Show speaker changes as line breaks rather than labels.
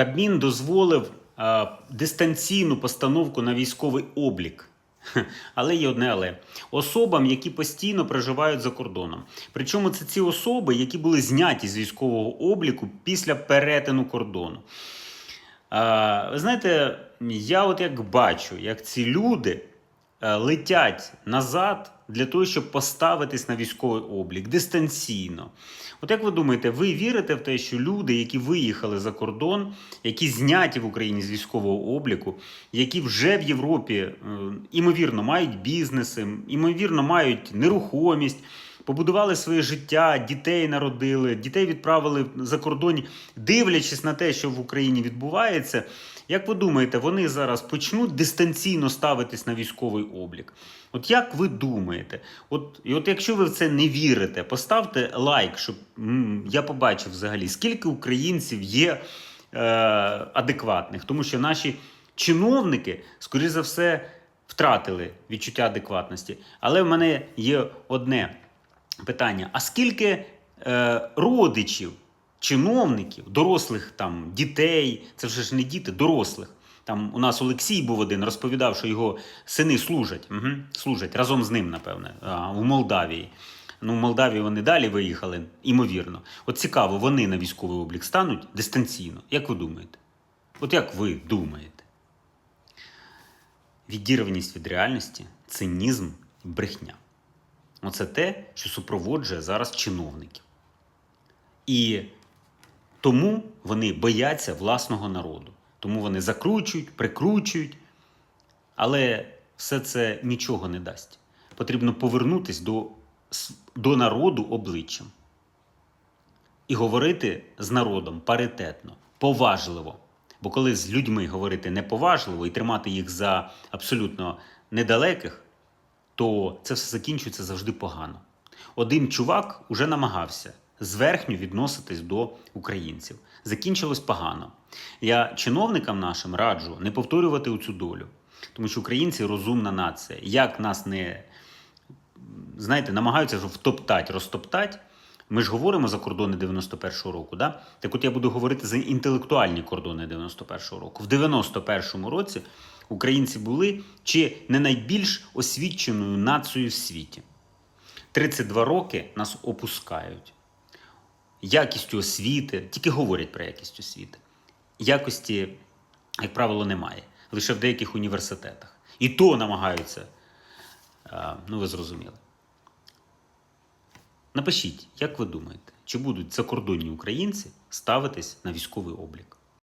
Кабмін дозволив е, дистанційну постановку на військовий облік. Але є одне але особам, які постійно проживають за кордоном. Причому це ці особи, які були зняті з військового обліку після перетину кордону. Е, ви знаєте, я от як бачу, як ці люди летять назад для того, щоб поставитись на військовий облік дистанційно. От як ви думаєте, ви вірите в те, що люди, які виїхали за кордон, які зняті в Україні з військового обліку, які вже в Європі е, імовірно мають бізнеси, імовірно мають нерухомість, побудували своє життя, дітей народили, дітей відправили за кордон, дивлячись на те, що в Україні відбувається. Як ви думаєте, вони зараз почнуть дистанційно ставитись на військовий облік? От як ви думаєте? От, і от якщо ви в це не вірите, поставте лайк, щоб я побачив взагалі, скільки українців є е, адекватних, тому що наші чиновники, скоріш за все, втратили відчуття адекватності. Але в мене є одне питання: а скільки е, родичів, чиновників, дорослих там дітей, це вже ж не діти, дорослих. Там у нас Олексій був один, розповідав, що його сини служать, угу, служать разом з ним, напевне, у Молдавії. Ну, в Молдавії вони далі виїхали, імовірно. От цікаво, вони на військовий облік стануть дистанційно. Як ви думаєте? От як ви думаєте? Відірваність від реальності, цинізм брехня. Оце те, що супроводжує зараз чиновників. І тому вони бояться власного народу. Тому вони закручують, прикручують. Але все це нічого не дасть. Потрібно повернутися до, до народу обличчям і говорити з народом паритетно, поважливо. Бо коли з людьми говорити неповажливо і тримати їх за абсолютно недалеких, то це все закінчується завжди погано. Один чувак уже намагався зверхньо відноситись до українців. Закінчилось погано. Я чиновникам нашим раджу не повторювати цю долю, тому що українці розумна нація. Як нас не знаєте, намагаються втоптати, розтоптати. Ми ж говоримо за кордони 91-го року, да? Так от я буду говорити за інтелектуальні кордони 91-го року. В 91-му році українці були чи не найбільш освіченою нацією в світі. 32 роки нас опускають. Якістю освіти, тільки говорять про якість освіти. Якості, як правило, немає. Лише в деяких університетах. І то намагаються. Ну, ви зрозуміли. Напишіть, як ви думаєте, чи будуть закордонні українці ставитись на військовий облік?